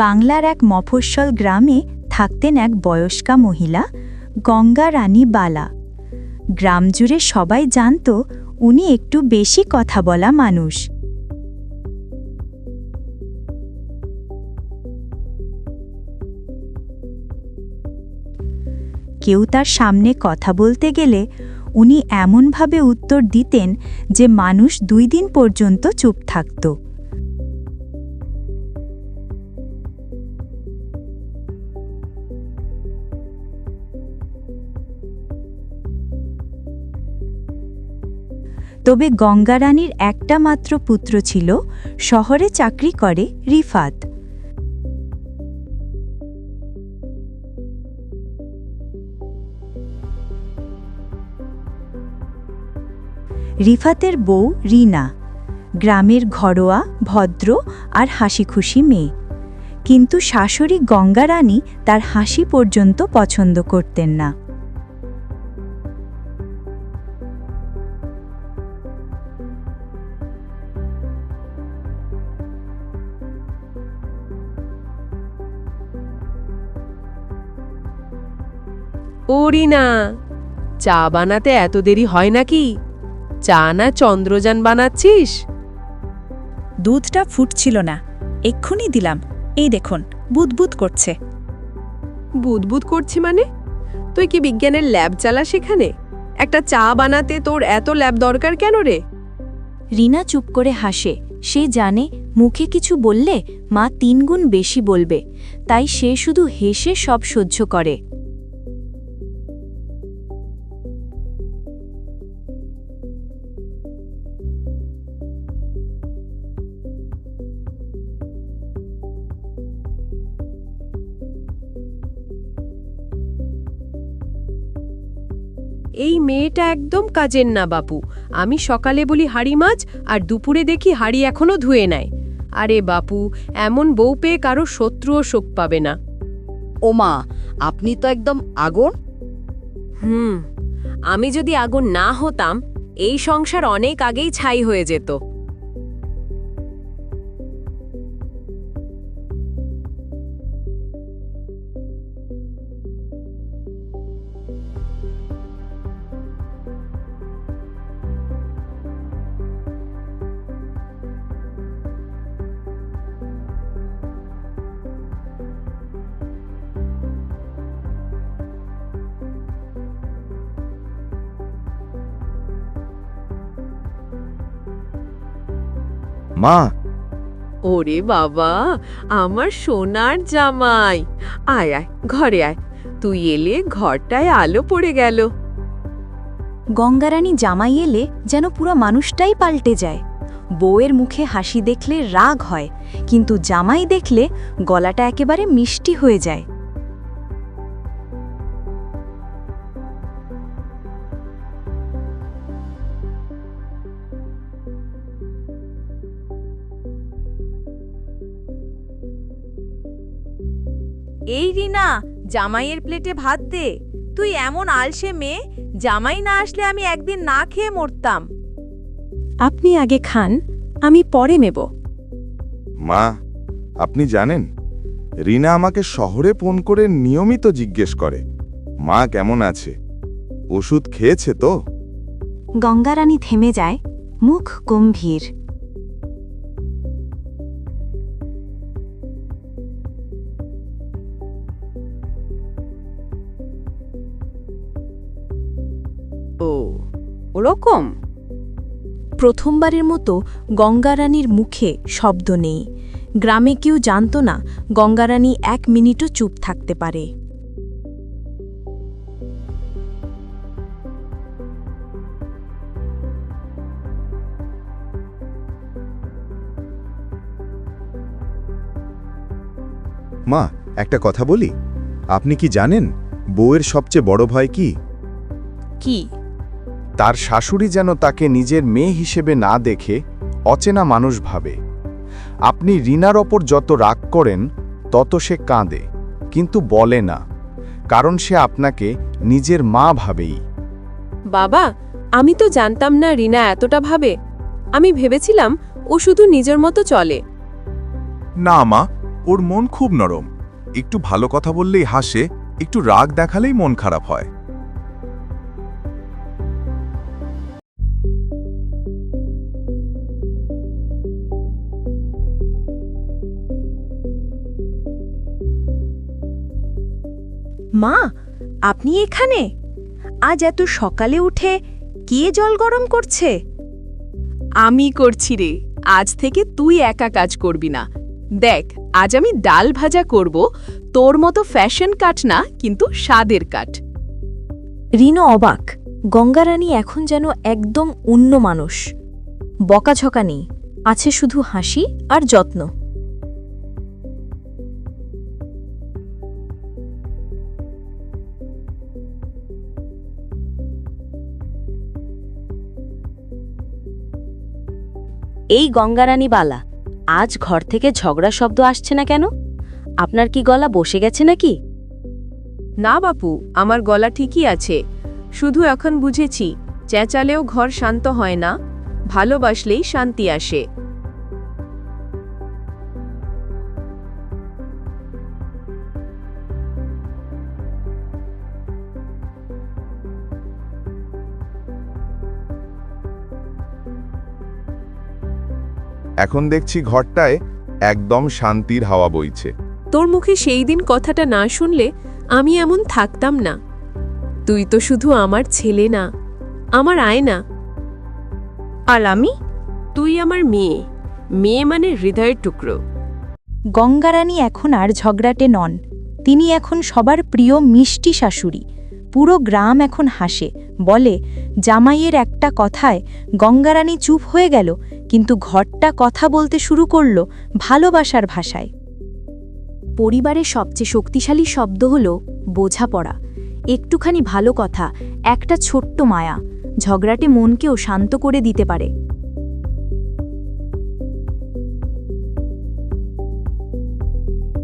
বাংলার এক মফস্বল গ্রামে থাকতেন এক বয়স্কা মহিলা, গঙ্গা রানী বালা। গ্রাম জুড়ে সবাই জানত, উনি একটু বেশি কথা বলা মানুষ। কেউ তার সামনে কথা বলতে গেলে উনি এমনভাবে উত্তর দিতেন যে মানুষ দুই দিন পর্যন্ত চুপ থাকত। তবে গঙ্গারানীর একটা মাত্র পুত্র ছিল, শহরে চাকরি করে রিফাত। রিফাতের বউ রিনা, গ্রামের ঘরোয়া, ভদ্র আর হাসিখুশি মেয়ে। কিন্তু শাশুড়ি গঙ্গারানী তার হাসি পর্যন্ত পছন্দ করতেন না। ওরি না। চা বানাতে এত দেরি হয় নাকি? চা না চন্দ্রযান বানাচ্ছিস? দুধটা ফুটছিল না। এক্ষুনি দিলাম। এই দেখুন বুদবুদ করছে। বুদবুদ করছি মানে? তুই কি বিজ্ঞানের ল্যাব চালা সেখানে একটা চা বানাতে তোর এত ল্যাব দরকার কেন রে? রিনা চুপ করে হাসে। সে জানে মুখে কিছু বললে মা তিনগুণ বেশি বলবে। তাই সে শুধু হেসে সব সহ্য করে। এই মেয়েটা একদম কাজের না বাপু। আমি সকালে বলি হাড়ি মাছ আর দুপুরে দেখি হাড়ি এখনও ধুয়ে নেয় আরে বাপু এমন বউ পেয়ে কারও শত্রুও শোক পাবে না। ওমা আপনি তো একদম আগুন। হুম আমি যদি আগুন না হতাম এই সংসার অনেক আগেই ছাই হয়ে যেত। মা। ওরে বাবা আমার সোনার জামাই। আয় আয় ঘরে আয়। তুই এলে ঘরটায় আলো পড়ে গেল। গঙ্গারানী জামাই এলে যেন পুরো মানুষটাই পাল্টে যায়। বউয়ের মুখে হাসি দেখলে রাগ হয় কিন্তু জামাই দেখলে গলাটা একেবারে মিষ্টি হয়ে যায়। এই রিনা জামাইয়ের প্লেটে ভাত দে। তুই এমন আলসে মেয়ে জামাই না আসলে আমি একদিন না খেয়ে মরতাম। আপনি আগে খান আমি পরে নেব। মা আপনি জানেন রিনা আমাকে শহরে ফোন করে নিয়মিত জিজ্ঞেস করে মা কেমন আছে? ওষুধ খেয়েছে তো? গঙ্গারানী থেমে যায় মুখ গম্ভীর। ও ওরকম? প্রথমবারের মতো গঙ্গারানীর মুখে শব্দ নেই। গ্রামে কেউ জানত না গঙ্গারানী এক মিনিটও চুপ থাকতে পারে। মা একটা কথা বলি। আপনি কি জানেন বউয়ের সবচেয়ে বড় ভয় কি? কি? তার শাশুড়ি যেন তাকে নিজের মেয়ে হিসেবে না দেখে অচেনা মানুষ ভাবে। আপনি রিনার ওপর যত রাগ করেন তত সে কাঁদে কিন্তু বলে না কারণ সে আপনাকে নিজের মা ভাবেই। বাবা আমি তো জানতাম না রিনা এতটা ভাবে। আমি ভেবেছিলাম ও শুধু নিজের মতো চলে। না মা ওর মন খুব নরম। একটু ভালো কথা বললেই হাসে একটু রাগ দেখালেই মন খারাপ হয়। মা আপনি এখানে? আজ এত সকালে উঠে কে জল গরম করছে? আমি করছি রে আজ থেকে তুই একা কাজ করবি না। দেখ আজ আমি ডাল ভাজা করব তোর মতো ফ্যাশন কাট না কিন্তু স্বাদের কাট। রিনো অবাক গঙ্গারানী এখন যেন একদম অন্য মানুষ। বকাঝকা নেই আছে শুধু হাসি আর যত্ন। এই গঙ্গারানী বালা, আজ ঘর থেকে ঝগড়া শব্দ আসছে না কেন? আপনার কি গলা বসে গেছে নাকি? না বাপু, আমার গলা ঠিকই আছে। শুধু এখন বুঝেছি, চেঁচালেও ঘর শান্ত হয় না, ভালোবাসলেই শান্তি আসে। এখন দেখছি ঘরটায় একদম শান্তির হাওয়া বইছে। তোর মুখে সেই দিন কথাটা না শুনলে আমি এমন থাকতাম না। তুই তো শুধু আমার ছেলে না আমার আয়না। আর আমি? তুই আমার মেয়ে মেয়ে মানে হৃদয়ের টুকরো। গঙ্গারানী এখন আর ঝগড়াটে নন তিনি এখন সবার প্রিয় মিষ্টি শাশুড়ি। পুরো গ্রাম এখন হাসে বলে জামাইয়ের একটা কথায় গঙ্গারানী চুপ হয়ে গেল কিন্তু ঘরটা কথা বলতে শুরু করল ভালোবাসার ভাষায়। পরিবারের সবচেয়ে শক্তিশালী শব্দ হল বোঝাপড়া। একটুখানি ভালো কথা, একটা ছোট্ট মায়া, ঝগড়াটে মনকেও শান্ত করে দিতে পারে।